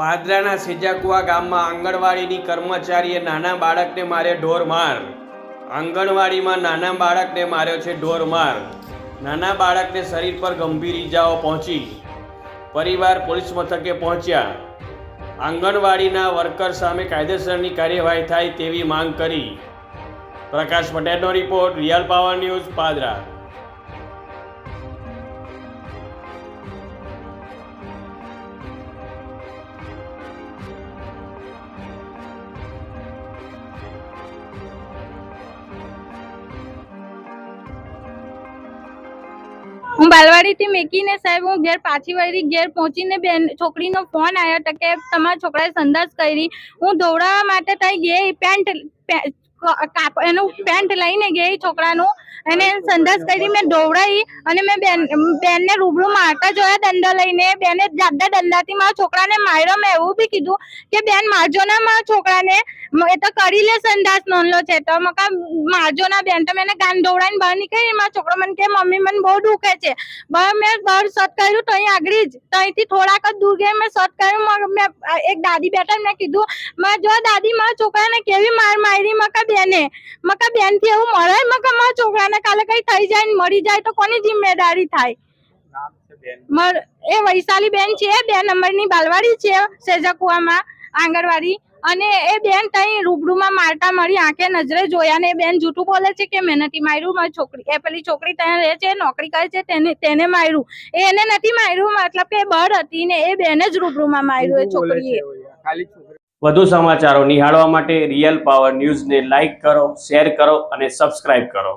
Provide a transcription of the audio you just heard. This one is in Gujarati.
પાદરાના સીજાકુવા ગામમાં આંગણવાડીની કર્મચારીએ નાના બાળકને માર્યો ઢોર માર. આંગણવાડીમાં નાના બાળકને માર્યો છે ઢોર માર. નાના બાળકને શરીર પર ગંભીર ઈજાઓ પહોંચી. પરિવાર પોલીસ મથકે પહોંચ્યા. આંગણવાડીના વર્કર સામે કાયદેસરની કાર્યવાહી થાય તેવી માંગ કરી. પ્રકાશ પટેલનો report, real power news, Padra. હું બાલવાડીથી મેકીને સાહેબ, હું ઘેર પાછી વળી ઘેર પહોંચીને બેન, છોકરીનો ફોન આવ્યો હતો કે તમારા છોકરાએ સંદાસ કરી. હું દોડાવવા માટે થઈ ગઈ, પેન્ટ એનું પેન્ટ લઈને ગઈ છોકરાનું. એને સંદાસ કરી મેં દોવડાવી અને મેં બેન, બેનને રૂબરૂ મારતા જોયા દંડા લઈને. બેને જાદા દંડાથી મારા છોકરાને માર્યો. મેં એવું બી કીધું કે બેન, મારજો ના મારા છોકરાને. એ તો કરી લે સંદાસ નોંધલો છે તો. મકા મારજો ના બેન તો મેં એને ગાન દોડાઈને બહાર નીકળી મારો છોકરો મને કે મમ્મી મને બહુ દુખે છે. બહાર મેં બહાર સત કર્યું તો અહીં આગળ જ તો અહીંથી થોડાક જ દૂર ગઈ મેં સત કર્યું મેં એક દાદી બેઠા મેં કીધું મેં જો દાદી મારા છોકરાને કેવી માર મારી મકા બેને મકા બેનથી એવું મળે? મકા મારા છોકરાને કાલે કઈ થઈ જાય ને મરી જાય તો કોની જિમ્મેદારી થાય? એ વૈશાલી બેન. છે બે નંબરની બાલવાડી છે સેજાકુવામાં આંગણવાડી. અને એ બેન ત્યાં રૂબરૂમાં મારતા મારી આંખે નજરે જોયા ને એ બેન જૂઠું બોલે છે કે મેં નથી માર્યું મારી છોકરી. એ પેલી છોકરી ત્યાં રહે છે નોકરી કરે છે તેને તેને માર્યું. એ એને નથી માર્યું મતલબ કે બળ હતી ને એ બેને જ રૂબરૂમાં માર્યું એ છોકરીએ. વધુ સમાચારો નિહાળવા માટે રિયલ પાવર ન્યૂઝને લાઇક કરો શેર કરો અને સબસ્ક્રાઇબ કરો.